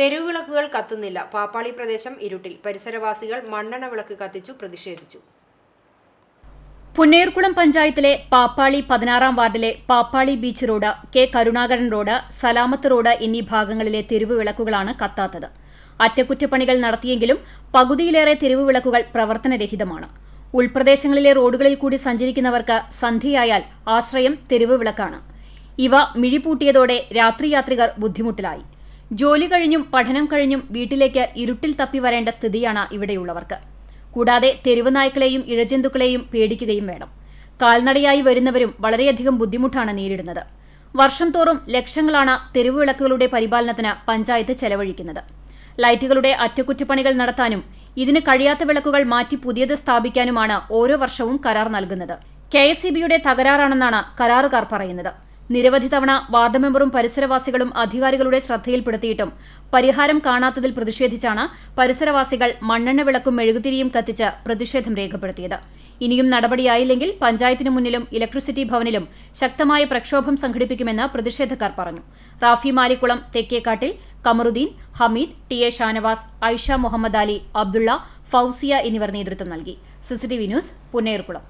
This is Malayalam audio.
തെരുവുവിളക്കുകൾ കത്തുന്നില്ല. പാപ്പാളി പ്രദേശം ഇരുട്ടിൽ. പരിസരവാസികൾ മണ്ണെണ്ണ വിളക്ക് കത്തിച്ചു പ്രതിഷേധിച്ചു. പുന്നേർകുളം പഞ്ചായത്തിലെ പാപ്പാളി പതിനാറാം വാർഡിലെ Pappali beach road K Karunakaran road Salamath road എന്നീ ഭാഗങ്ങളിലെ തെരുവ് വിളക്കുകളാണ് കത്താത്തത്. അറ്റകുറ്റപ്പണികൾ നടത്തിയെങ്കിലും പകുതിയിലേറെ തെരുവ് വിളക്കുകൾ പ്രവർത്തനരഹിതമാണ്. ഉൾപ്രദേശങ്ങളിലെ റോഡുകളിൽ കൂടി സഞ്ചരിക്കുന്നവർക്ക് സന്ധ്യയായാൽ ആശ്രയം തെരുവ് വിളക്കാണ് ഇവ മിഴിപൂട്ടിയതോടെ രാത്രിയാത്രികർ ബുദ്ധിമുട്ടിലായി. ജോലി കഴിഞ്ഞും പഠനം കഴിഞ്ഞും വീട്ടിലേക്ക് ഇരുട്ടിൽ തപ്പി വരേണ്ട സ്ഥിതിയാണ് ഇവിടെയുള്ളവർക്ക്. കൂടാതെ തെരുവ് നായ്ക്കളെയും ഇഴജന്തുക്കളെയും പേടിക്കുകയും വേണം. കാൽനടയായി വരുന്നവരും വളരെയധികം ബുദ്ധിമുട്ടാണ് നേരിടുന്നത്. വർഷം തോറും ലക്ഷങ്ങളാണ് തെരുവ് വിളക്കുകളുടെ പരിപാലനത്തിന് പഞ്ചായത്ത് ചെലവഴിക്കുന്നത്. ലൈറ്റുകളുടെ അറ്റകുറ്റപ്പണികൾ നടത്താനും ഇതിന് കഴിയാത്ത വിളക്കുകൾ മാറ്റി പുതിയത് സ്ഥാപിക്കാനുമാണ് ഓരോ വർഷവും കരാർ നൽകുന്നത്. കെ എസ് സി ബിയുടെ തകരാറാണെന്നാണ് കരാറുകാർ പറയുന്നത്. നിരവധി തവണ വാർഡ് മെമ്പറും പരിസരവാസികളും അധികാരികളുടെ ശ്രദ്ധയിൽപ്പെടുത്തിയിട്ടും പരിഹാരം കാണാത്തതിൽ പ്രതിഷേധിച്ചാണ് പരിസരവാസികൾ മണ്ണെണ്ണ വിളക്കും മെഴുകുതിരിയും കത്തിച്ച് പ്രതിഷേധം രേഖപ്പെടുത്തിയത്. ഇനിയും നടപടിയായില്ലെങ്കിൽ പഞ്ചായത്തിനു മുന്നിലും ഇലക്ട്രിസിറ്റി ഭവനിലും ശക്തമായ പ്രക്ഷോഭം സംഘടിപ്പിക്കുമെന്ന് പ്രതിഷേധക്കാർ പറഞ്ഞു. റാഫി മാലിക്കുളം തെക്കേക്കാട്ടിൽ കമറുദ്ദീൻ ഹമീദ് ടി എ ഷാനവാസ് ഐഷ മുഹമ്മദ് അലി അബ്ദുള്ള ഫൌസിയ എന്നിവർ നേതൃത്വം നൽകി. CCTV news Punnerkulam.